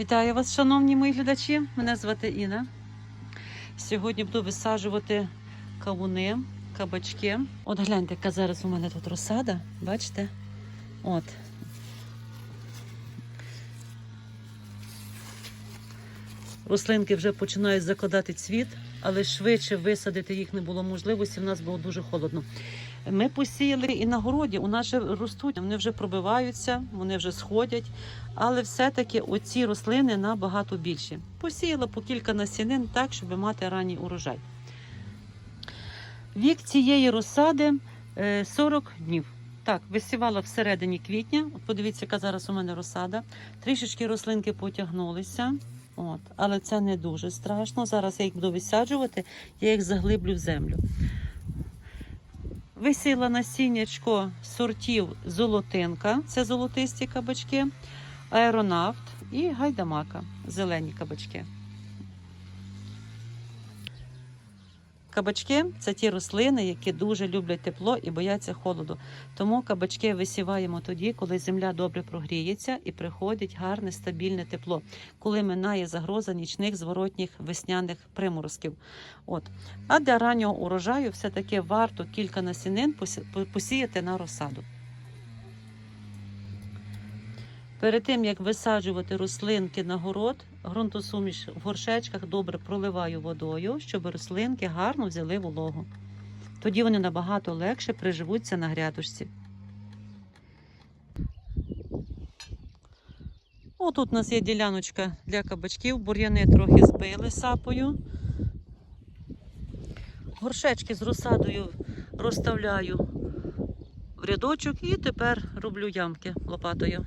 Вітаю вас, шановні мої глядачі. Мене звати Інна. Сьогодні буду висаджувати кавуни, кабачки. От гляньте, яка зараз у мене тут розсада. Бачите? От. Рослинки вже починають закладати цвіт, але швидше висадити їх не було можливості. В нас було дуже холодно. Ми посіяли і на городі. У нас вже ростуть, вони вже пробиваються, вони вже сходять. Але все-таки оці рослини набагато більші. Посіяла по кілька насінин так, щоб мати ранній урожай. Вік цієї розсади е, 40 днів. Так, висівала всередині квітня. От подивіться, яка зараз у мене розсада. Трішечки рослинки потягнулися. От, але це не дуже страшно. Зараз я їх буду висаджувати, я їх заглиблю в землю. Висіла насіннячко сортів золотинка, це золотисті кабачки, аеронавт і гайдамака, зелені кабачки. Кабачки це ті рослини, які дуже люблять тепло і бояться холоду. Тому кабачки висіваємо тоді, коли земля добре прогріється і приходить гарне стабільне тепло, коли минає загроза нічних зворотніх весняних приморозків. От. А для раннього урожаю все-таки варто кілька насінин посі- посіяти на розсаду. Перед тим як висаджувати рослинки на город, ґрунтосуміш в горшечках добре проливаю водою, щоб рослинки гарно взяли вологу. Тоді вони набагато легше приживуться на грядочці. Отут у нас є діляночка для кабачків, бур'яни трохи збили сапою. Горшечки з розсадою розставляю в рядочок і тепер роблю ямки лопатою.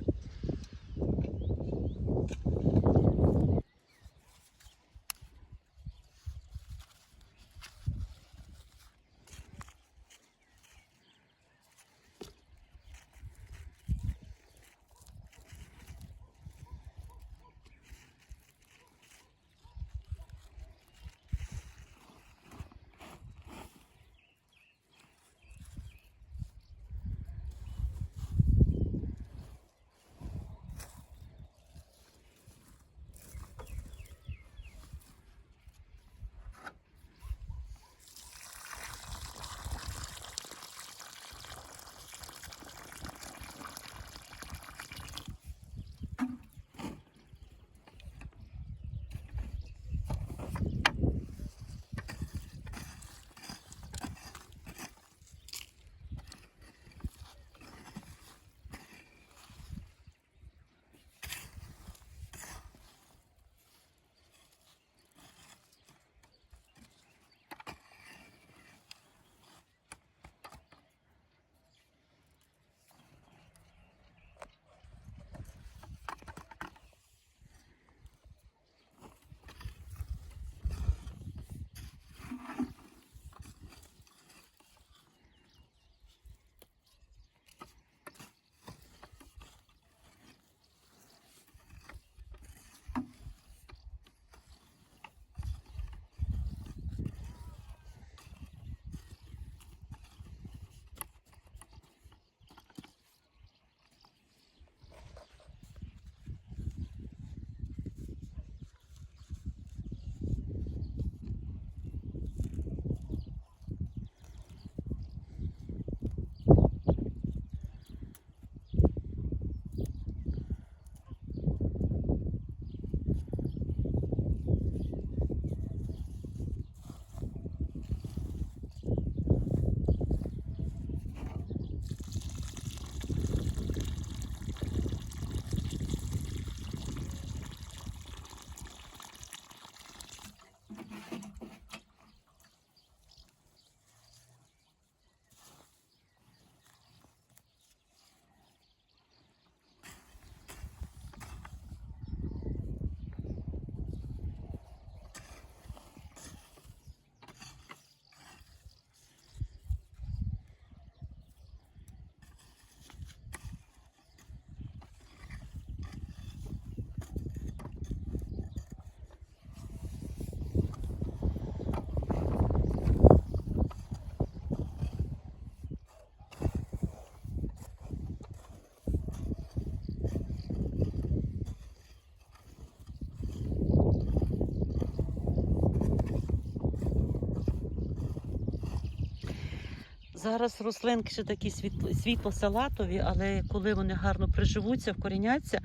Зараз рослинки ще такі світло, світло-салатові, але коли вони гарно приживуться, вкоріняться,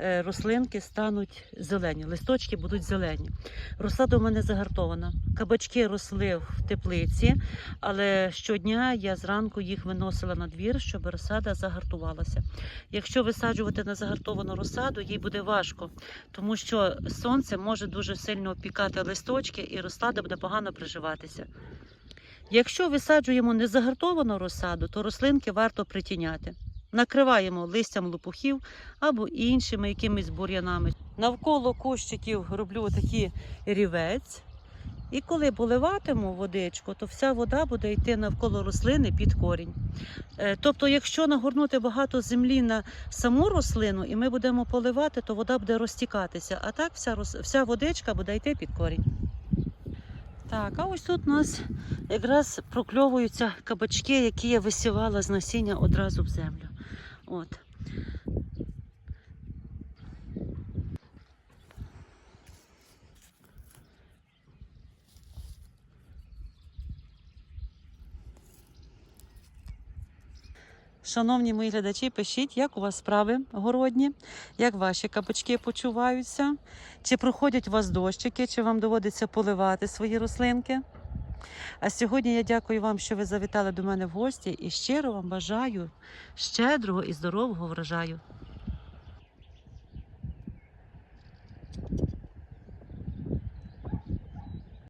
е, рослинки стануть зелені, листочки будуть зелені. Розсада у мене загартована. Кабачки росли в теплиці, але щодня я зранку їх виносила на двір, щоб розсада загартувалася. Якщо висаджувати на загартовану розсаду, їй буде важко, тому що сонце може дуже сильно опікати листочки і розсада буде погано приживатися. Якщо висаджуємо незагартовану розсаду, то рослинки варто притіняти. Накриваємо листям лопухів або іншими якимись бур'янами. Навколо кущиків роблю такий рівець. І коли поливатиму водичку, то вся вода буде йти навколо рослини під корінь. Е, Тобто, якщо нагорнути багато землі на саму рослину і ми будемо поливати, то вода буде розтікатися, а так вся, вся водичка буде йти під корінь. Так, а ось тут у нас якраз прокльовуються кабачки, які я висівала з насіння одразу в землю. От. Шановні мої глядачі, пишіть, як у вас справи городні, як ваші кабачки почуваються, чи проходять у вас дощики, чи вам доводиться поливати свої рослинки. А сьогодні я дякую вам, що ви завітали до мене в гості і щиро вам бажаю щедрого і здорового врожаю.